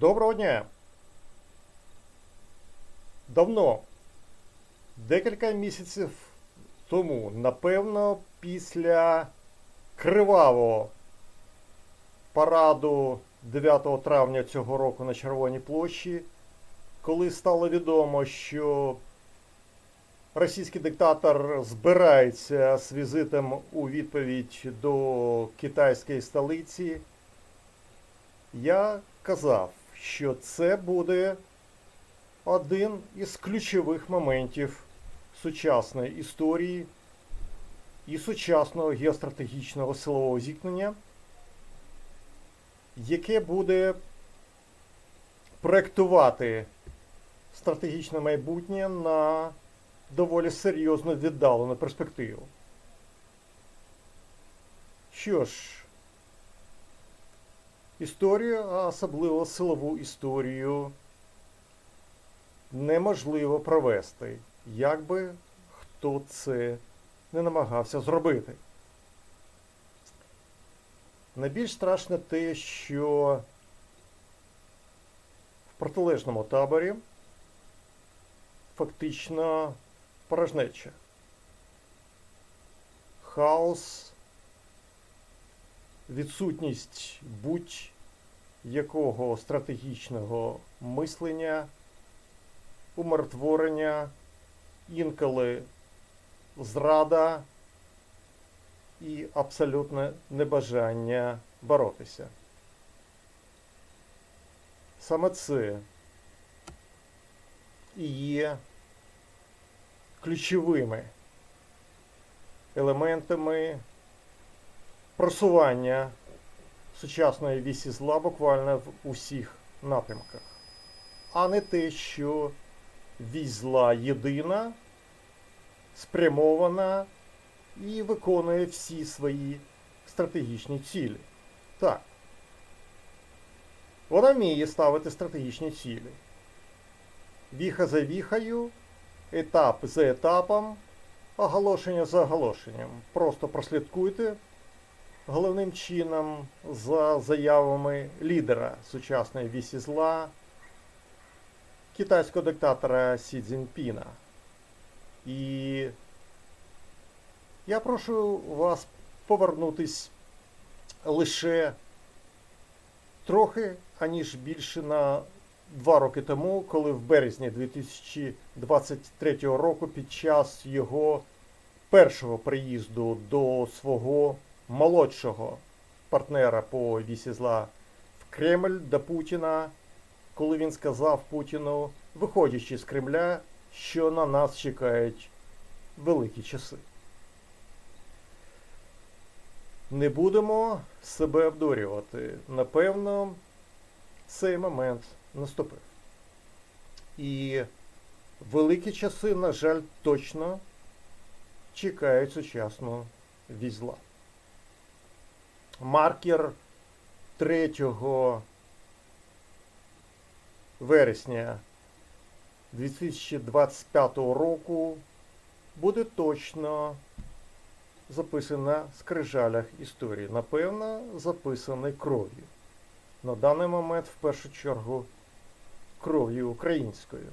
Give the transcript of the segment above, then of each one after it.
Доброго дня! Давно, декілька місяців тому, напевно, після кривавого параду 9 травня цього року на Червоній площі, коли стало відомо, що російський диктатор збирається з візитом у відповідь до китайської столиці, я казав, що це буде один із ключових моментів сучасної історії і сучасного геостратегічного силового зіткнення, яке буде проєктувати стратегічне майбутнє на доволі серйозно віддалену перспективу. Що ж, історію, а особливо силову історію, неможливо провести, як би хто це не намагався зробити. Найбільш страшне те, що в протилежному таборі фактично порожнеча. Хаос, відсутність будь-якого стратегічного мислення, умиротворення, інколи зрада і абсолютне небажання боротися. Саме це і є ключовими елементами просування сучасної вісі зла буквально в усіх напрямках, а не те, що вісь зла єдина, спрямована і виконує всі свої стратегічні цілі. Так. Вона вміє ставити стратегічні цілі. Віха за віхою, етап за етапом, оголошення за оголошенням. Просто прослідкуйте головним чином за заявами лідера сучасної вісі зла, китайського диктатора Сі Цзіньпіна. І я прошу вас повернутись лише трохи, аніж більше на два роки тому, коли в березні 2023 року під час його першого приїзду до свого молодшого партнера по вісі зла в Кремль до Путіна, коли він сказав Путіну, виходячи з Кремля, що на нас чекають великі часи. Не будемо себе обдурювати. Напевно, цей момент наступив. І великі часи, на жаль, точно чекають сучасного візла. Маркер 3 вересня 2025 року буде точно записаний на скрижалях історії. Напевно, записаний кров'ю. На даний момент, в першу чергу, кров'ю українською.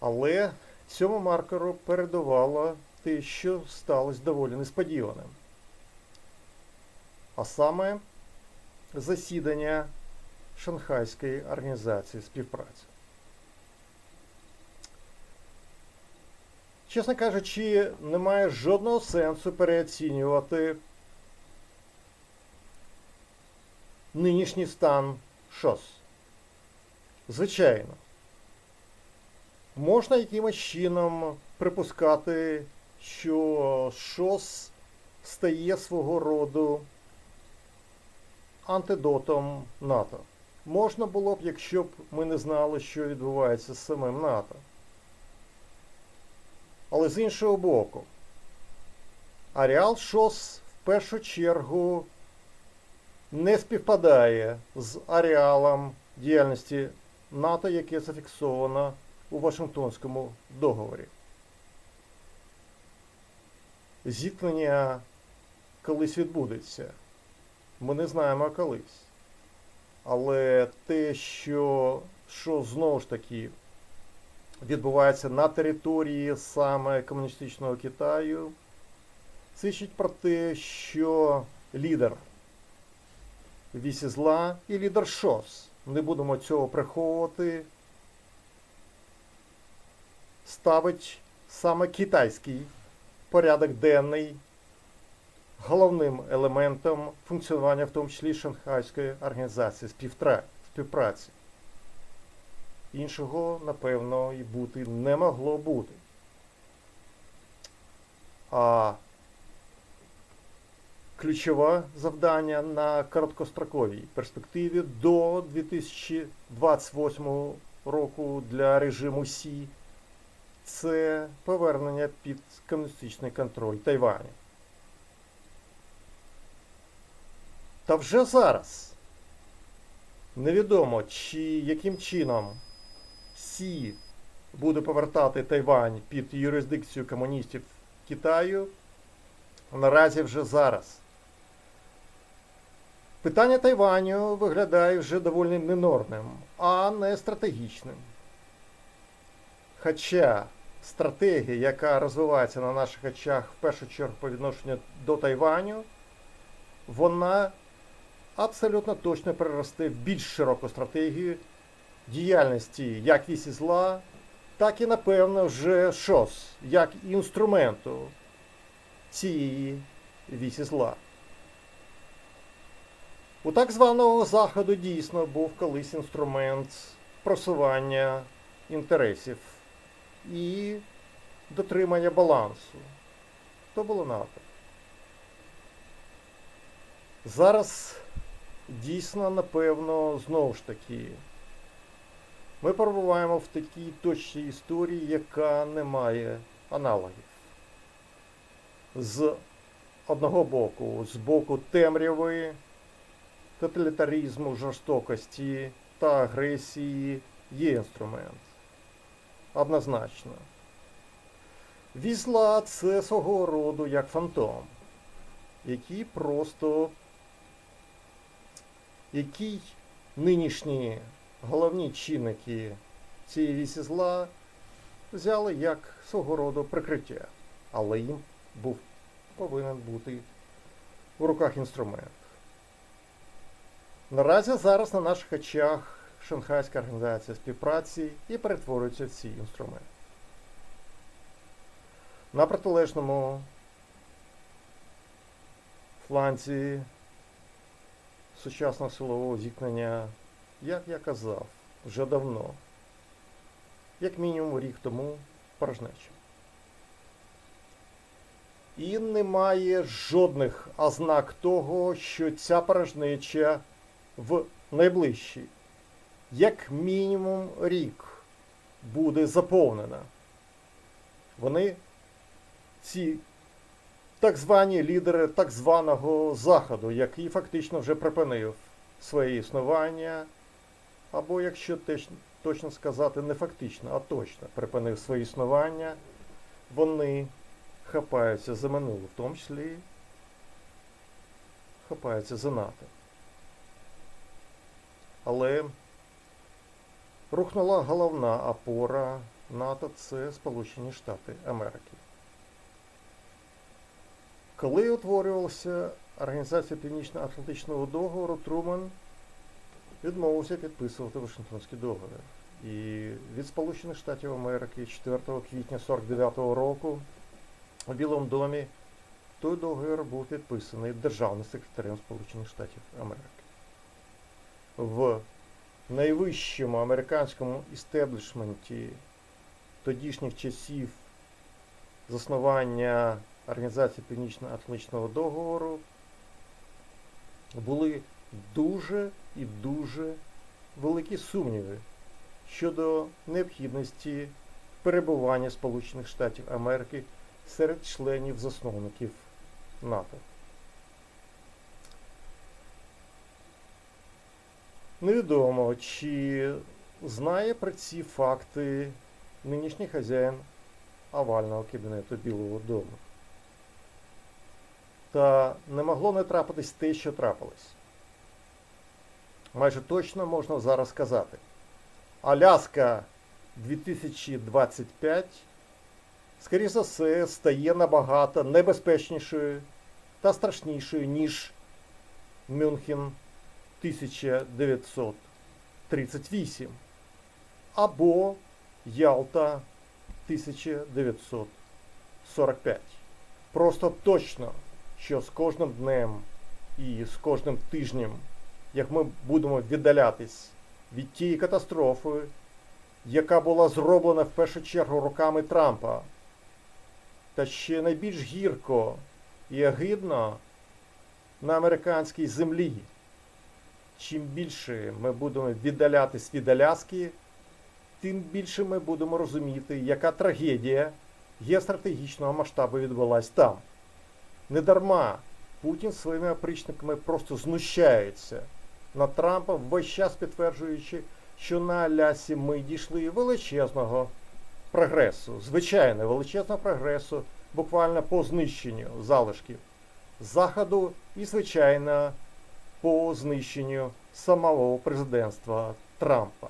Але цьому маркеру передувало те, що сталося доволі несподіваним. А саме засідання Шанхайської організації співпраці. Чесно кажучи, немає жодного сенсу переоцінювати нинішній стан ШОС. Звичайно, можна якимось чином припускати, що ШОС стає свого роду антидотом НАТО. Можна було б, якщо б ми не знали, що відбувається з самим НАТО. Але з іншого боку, ареал ШОС в першу чергу не співпадає з ареалом діяльності НАТО, яке зафіксовано у Вашингтонському договорі. Зіткнення колись відбудеться. Ми не знаємо колись. Але те, що, що знову ж таки відбувається на території саме комуністичного Китаю, свідчить про те, що лідер вісі зла і лідер ШОС, не будемо цього приховувати, ставить саме китайський порядок денний головним елементом функціонування, в тому числі Шанхайської організації співпраці. Іншого, напевно, і бути не могло бути. А ключове завдання на короткостроковій перспективі до 2028 року для режиму Сі це повернення під комуністичний контроль Тайваню. Та вже зараз невідомо, чи яким чином Сі буде повертати Тайвань під юрисдикцію комуністів Китаю. Наразі вже зараз. Питання Тайваню виглядає вже доволі мінорним, а не стратегічним. Хоча стратегія, яка розвивається на наших очах в першу чергу по відношенню до Тайваню, вона абсолютно точно переросте в більш широку стратегію діяльності як вісі зла, так і, напевно, вже ШОС, як інструменту цієї вісі зла. У так званого Заходу дійсно був колись інструмент просування інтересів і дотримання балансу. То було НАТО. Зараз дійсно, напевно, знову ж таки, ми перебуваємо в такій точці історії, яка не має аналогів. З одного боку, з боку темряви, тоталітаризму, жорстокості та агресії є інструмент. Однозначно. Візла це свого роду як фантом, який просто який нинішні головні чинники цієї вісі зла взяли як свого роду прикриття, але їм був повинен бути в руках інструмент. Наразі зараз на наших очах Шанхайська організація співпраці і перетворюється в цей інструмент. На протилежному фланзі сучасного силового зіткнення, як я казав, вже давно, як мінімум рік тому порожнеча. І немає жодних ознак того, що ця порожнеча в найближчий, як мінімум рік, буде заповнена. Вони, ці так звані лідери так званого Заходу, який фактично вже припинив своє існування, або, якщо точно сказати, не фактично, а точно припинив своє існування, вони хапаються за минуле, в тому числі хапаються за НАТО. Але рухнула головна опора НАТО це Сполучені Штати Америки. Коли утворювалася Організація Північно-Атлантичного договору, Труман відмовився підписувати Вашингтонський договір. І від Сполучених Штатів Америки 4 квітня 49-го року у Білому домі той договір був підписаний державним секретарем Сполучених Штатів Америки. В найвищому американському істеблішменті тодішніх часів заснування Організації Північно-Атлантичного договору були дуже і дуже великі сумніви щодо необхідності перебування Сполучених Штатів Америки серед членів засновників НАТО. Невідомо, чи знає про ці факти нинішній хазяїн овального кабінету Білого Дому. Та не могло не трапитись те, що трапилось. майже точно можна зараз сказати. Аляска 2025, скоріше за все, стає набагато небезпечнішою та страшнішою, ніж Мюнхен 1938 або Ялта 1945. Просто точно, що з кожним днем і з кожним тижнем, як ми будемо віддалятись від тієї катастрофи, яка була зроблена в першу чергу руками Трампа, та ще найбільш гірко і агидно на американській землі. Чим більше ми будемо віддалятись від Аляски, тим більше ми будемо розуміти, яка трагедія геостратегічного масштабу відбулась там. Недарма Путін своїми опричниками просто знущається над Трампом, весь час підтверджуючи, що на Алясі ми дійшли величезного прогресу, звичайно, величезного прогресу, буквально по знищенню залишків Заходу і, звичайно, по знищенню самого президентства Трампа.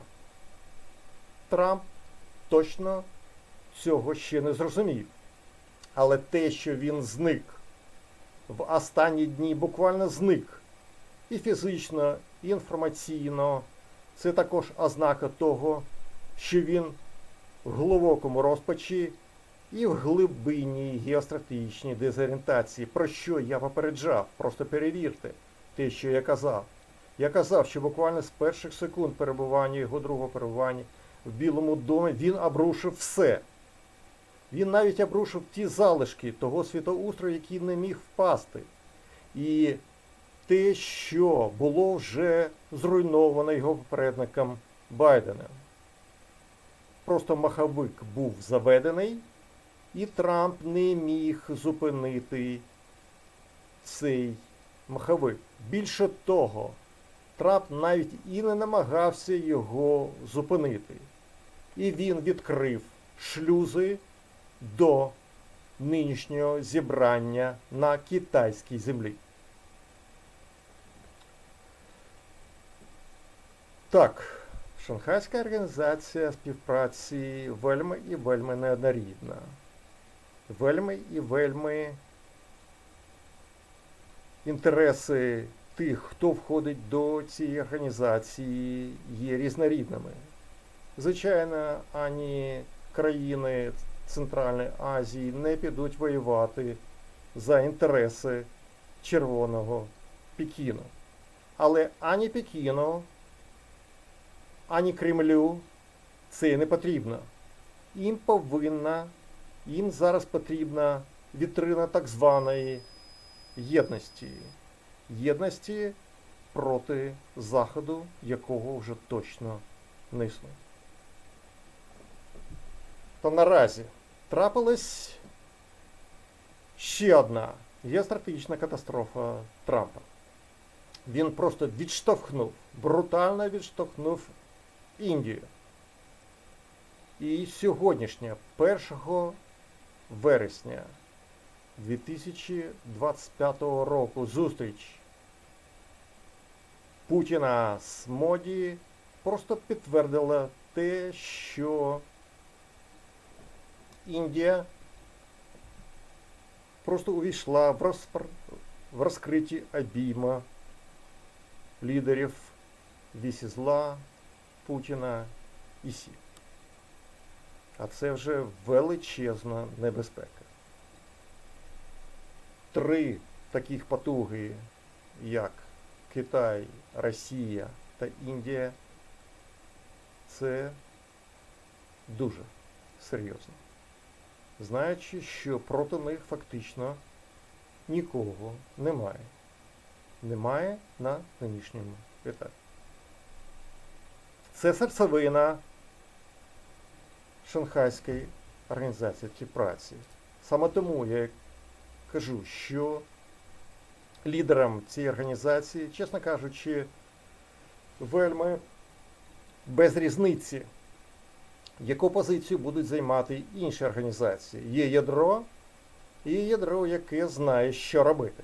Трамп точно цього ще не зрозумів. Але те, що він зник в останні дні, буквально зник і фізично, і інформаційно, це також ознака того, що він в глибокому розпачі і в глибинній геостратегічній дезорієнтації, про що я попереджав, просто перевірте те, що я казав. Я казав, що буквально з перших секунд перебування його другого перебування в Білому домі він обрушив все. Він навіть обрушив ті залишки того світоустрою, який не міг впасти. І те, що було вже зруйновано його попередником Байденом. Просто маховик був заведений, і Трамп не міг зупинити цей маховик. Більше того, Трамп навіть і не намагався його зупинити. І він відкрив шлюзи до нинішнього зібрання на китайській землі. Так, Шанхайська організація співпраці вельми і вельми неоднорідна. Вельми і вельми інтереси тих, хто входить до цієї організації, є різнорідними. Звичайно, ані країни Центральної Азії не підуть воювати за інтереси Червоного Пекіну. Але ані Пекіну, ані Кремлю це не потрібно. Їм повинна, їм зараз потрібна вітрина так званої єдності. Єдності проти Заходу, якого вже точно не існує. То наразі трапилась ще одна геостратегічна катастрофа Трампа. Він просто відштовхнув, брутально відштовхнув Індію. І сьогоднішня 1 вересня 2025 року зустріч Путіна з Моді просто підтвердила те, що Індія просто увійшла в, розпр... в розкриті обійма лідерів вісі зла Путіна і Сі. А це вже величезна небезпека. Три таких потуги, як Китай, Росія та Індія, це дуже серйозно. Знаючи, що проти них фактично нікого немає. Немає на нинішньому етапі. Це серцевина Шанхайської організації співпраці. Саме тому я кажу, що лідерам цієї організації, чесно кажучи, вельми без різниці, яку позицію будуть займати інші організації. Є ядро, і ядро, яке знає, що робити.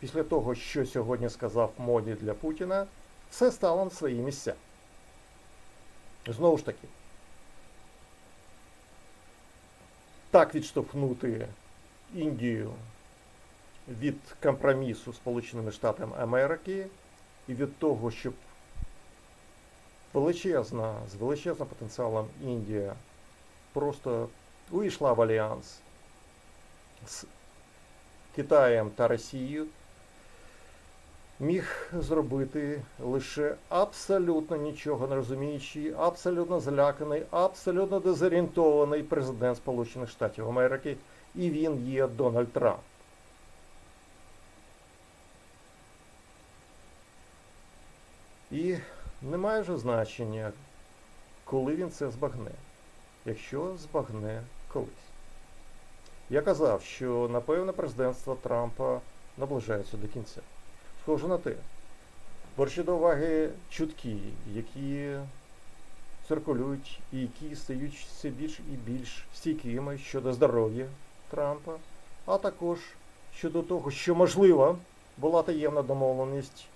Після того, що сьогодні сказав Моді для Путіна, все стало на свої місця. Знову ж таки, так відштовхнути Індію від компромісу Сполученими Штатами Америки і від того, щоб величезна, з величезним потенціалом Індія просто увійшла в альянс з Китаєм та Росією, міг зробити лише абсолютно нічого не розуміючий, абсолютно зляканий, абсолютно дезорієнтований президент Сполучених Штатів Америки, і він є Дональд Трамп. І немає вже значення, коли він це збагне, якщо збагне колись. Я казав, що напевне президентство Трампа наближається до кінця. Схоже на те. Беручи до уваги чутки, які циркулюють і які стають все більш і більш стійкими щодо здоров'я Трампа, а також щодо того, що можливо була таємна домовленість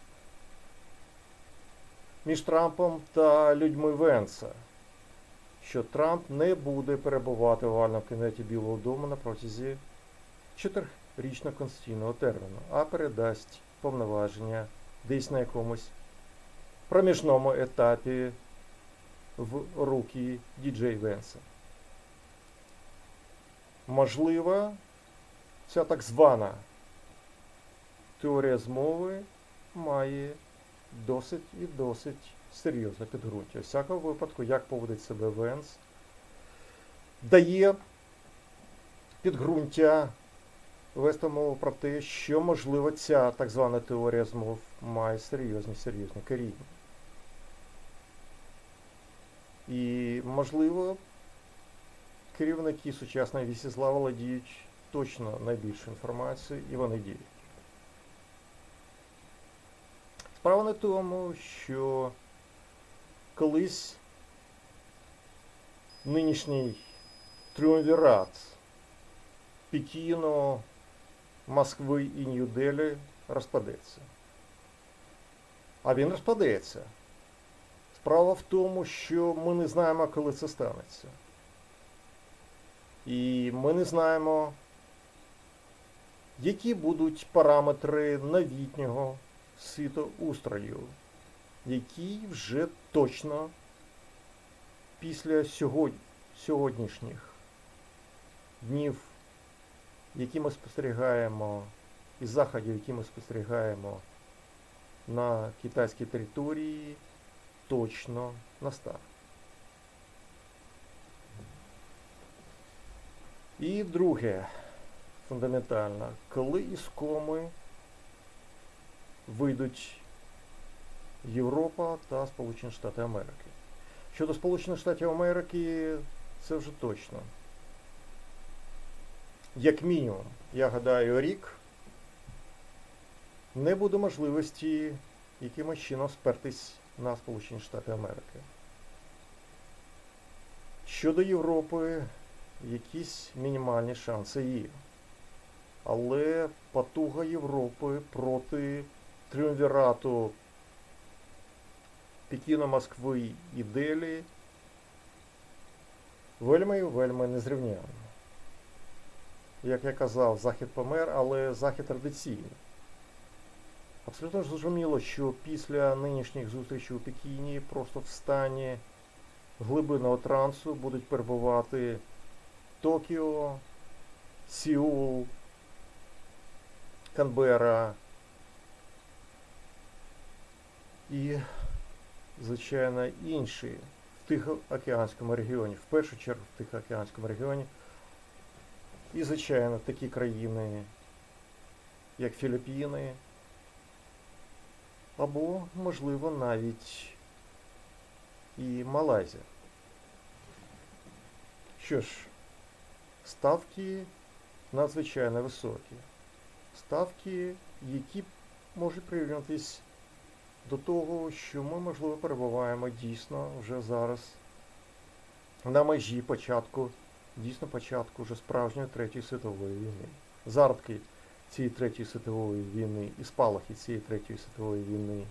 між Трампом та людьми Венса, що Трамп не буде перебувати в овальному кабінеті Білого Дому на протязі чотирирічного конституційного терміну, а передасть повноваження десь на якомусь проміжному етапі в руки діджей Венса. Можливо, ця так звана теорія змови має досить і досить серйозне підґрунтя. У всякому випадку, як поводить себе Венс, дає підґрунтя вести мову про те, що, можливо, ця так звана теорія змов має серйозні серйозні коріння. І, можливо, керівники сучасної вісі зла володіють точно найбільшою інформацією, і вони діють. Справа не тому, що колись нинішній тріумвірат Пекіну, Москви і Нью-Делі розпадеться. А він розпадеться. Справа в тому, що ми не знаємо, коли це станеться. І ми не знаємо, які будуть параметри новітнього світоустрою, який вже точно після сьогодні, сьогоднішніх днів, які ми спостерігаємо, і заходів, які ми спостерігаємо на китайській території, точно настав. І друге, фундаментально, коли із коми вийдуть Європа та Сполучені Штати Америки. Щодо Сполучених Штатів Америки, це вже точно. Як мінімум, я гадаю, рік не буде можливості якимось чином спертись на Сполучені Штати Америки. Щодо Європи, якісь мінімальні шанси є. Але потуга Європи проти тріумвірату Пекіна, Москви і Делі вельми і вельми незрівняна. Як я казав, Захід помер, але Захід традиційний. Абсолютно зрозуміло, що після нинішніх зустрічей у Пекіні просто в стані глибинного трансу будуть перебувати Токіо, Сеул, Канбера і, звичайно, інші в Тихоокеанському регіоні, в першу чергу в Тихоокеанському регіоні. І, звичайно, такі країни, як Філіппіни, або, можливо, навіть і Малайзія. Що ж, ставки надзвичайно високі. Ставки, які можуть прирівнятись до того, що ми, можливо, перебуваємо дійсно вже зараз на межі початку, дійсно початку вже справжньої Третьої світової війни. Зародки цієї Третьої світової війни і спалахи цієї Третьої світової війни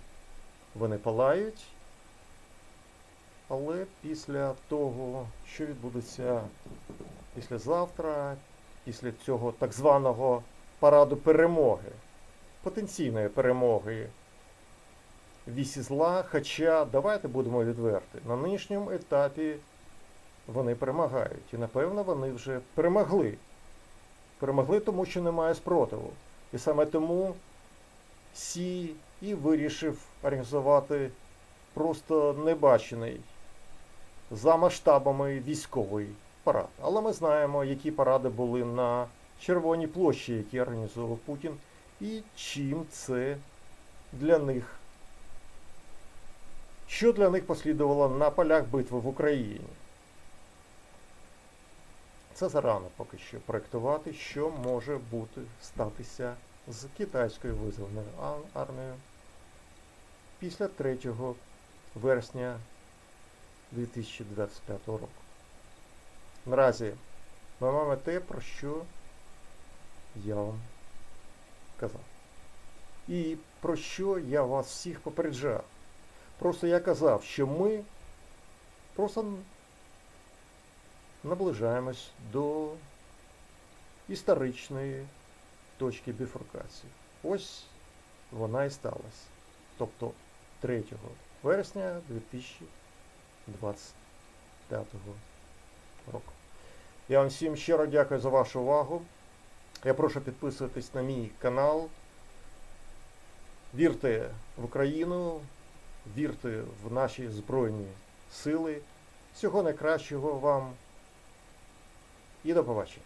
вони палають. Але після того, що відбудеться післязавтра, після цього так званого параду перемоги, потенційної перемоги вісі зла, хоча давайте будемо відверти, на нинішньому етапі вони перемагають. І напевно вони вже перемогли. Перемогли, тому що немає спротиву. І саме тому Сі і вирішив організувати просто небачений за масштабами військовий парад. Але ми знаємо, які паради були на Червоній площі, які організував Путін, і чим це для них. Що для них послідувало на полях битви в Україні? Це зарано поки що проєктувати, що може бути статися з китайською визвольною армією після 3 вересня 2025 року. Наразі ми маємо те, про що я вам казав. І про що я вас всіх попереджав. Просто я казав, що ми просто наближаємось до історичної точки біфуркації. Ось вона і сталася. Тобто 3 вересня 2025 року. Я вам всім щиро дякую за вашу увагу. Я прошу підписуватись на мій канал. Вірте в Україну, вірте в наші Збройні Сили. Всього найкращого вам і до побачення.